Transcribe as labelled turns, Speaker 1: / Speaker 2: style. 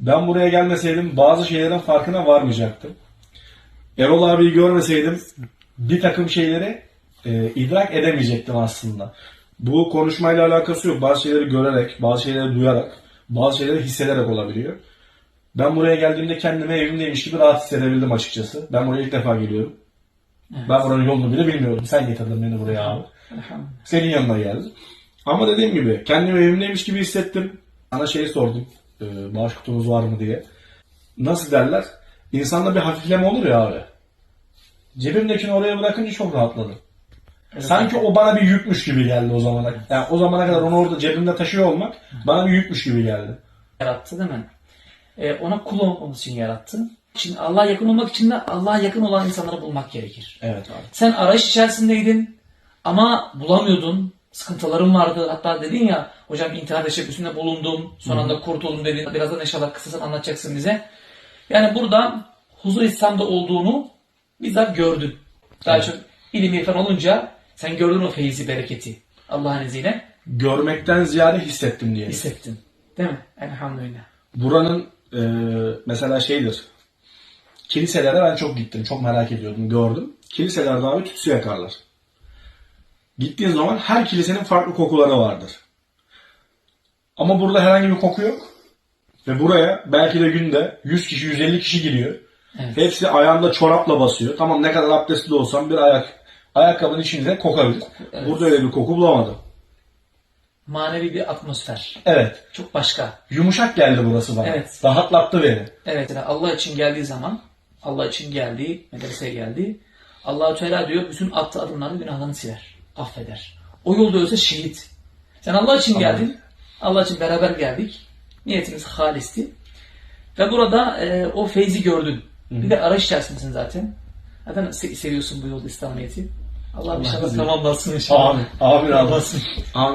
Speaker 1: Ben buraya gelmeseydim bazı şeylerin farkına varmayacaktım. Erol abiyi görmeseydim bir takım şeyleri e, idrak edemeyecektim aslında. Bu konuşmayla alakası yok. Bazı şeyleri görerek, bazı şeyleri duyarak, bazı şeyleri hissederek olabiliyor. Ben buraya geldiğimde kendimi evimdeymiş gibi rahat hissedebildim açıkçası. Ben buraya ilk defa geliyorum. Ben buranın yolunu bile bilmiyorum. Sen getirdin beni buraya abi. Senin yanına geldim. Ama dediğim gibi kendimi evimdeymiş gibi hissettim. Sana şeyi sordum. E, bağış kutunuz var mı diye. Nasıl derler? İnsanda bir hafifleme olur ya abi. Cebimdekini oraya bırakınca çok rahatladım. Sanki o bana bir yükmüş gibi geldi o zamana. Yani o zamana kadar onu orada cebimde taşıyor olmak bana bir yükmüş gibi geldi.
Speaker 2: yarattı değil mi? Ee, ona kul olmamız için yarattı. Şimdi Allah'a yakın olmak için de Allah'a yakın olan insanları bulmak gerekir.
Speaker 1: Evet abi.
Speaker 2: Sen arayış içerisindeydin ama bulamıyordun. Sıkıntıların vardı. Hatta dedin ya hocam intihar teşebbüsünde bulundum. Son anda kurtuldum dedin. Birazdan inşallah kısasını anlatacaksın bize. Yani burada huzur İslam'da olduğunu bizzat gördün. Daha çok ilim irfan olunca sen gördün o feyzi bereketi. Allah'ın izniyle
Speaker 1: Görmekten ziyade hissettim diye.
Speaker 2: hissettin. Değil mi? Elhamdülillah.
Speaker 1: Buranın e, mesela şeydir. Kiliselere ben çok gittim. Çok merak ediyordum. Gördüm. Kiliselerde abi tütsü yakarlar. Gittiğin zaman her kilisenin farklı kokuları vardır. Ama burada herhangi bir koku yok. Ve buraya belki de günde 100 kişi 150 kişi giriyor.
Speaker 2: Evet.
Speaker 1: Hepsi ayağında çorapla basıyor. Tamam ne kadar abdestli olsam bir ayak ayakkabının içinde kokabilir.
Speaker 2: Evet.
Speaker 1: Burada öyle bir koku bulamadım.
Speaker 2: Manevi bir atmosfer.
Speaker 1: Evet.
Speaker 2: Çok başka.
Speaker 1: Yumuşak geldi burası bana.
Speaker 2: Evet.
Speaker 1: Rahatlattı beni.
Speaker 2: Evet yani Allah için geldiği zaman Allah için geldi, medreseye geldi. Allahu Teala diyor bütün attığı adımların günahlarını siler, affeder. O yolda ölse şehit. Sen Allah için geldin. Allah için beraber geldik. Niyetimiz halisti. Ve burada e, o feyzi gördün. Bir de arayış içerisindesin zaten. Zaten se- seviyorsun bu yolda İslamiyet'i. Allah, inşallah
Speaker 1: bizi-
Speaker 2: tamamlasın inşallah.
Speaker 1: Amin. Amin.
Speaker 2: Tamamlasın.
Speaker 1: Amin.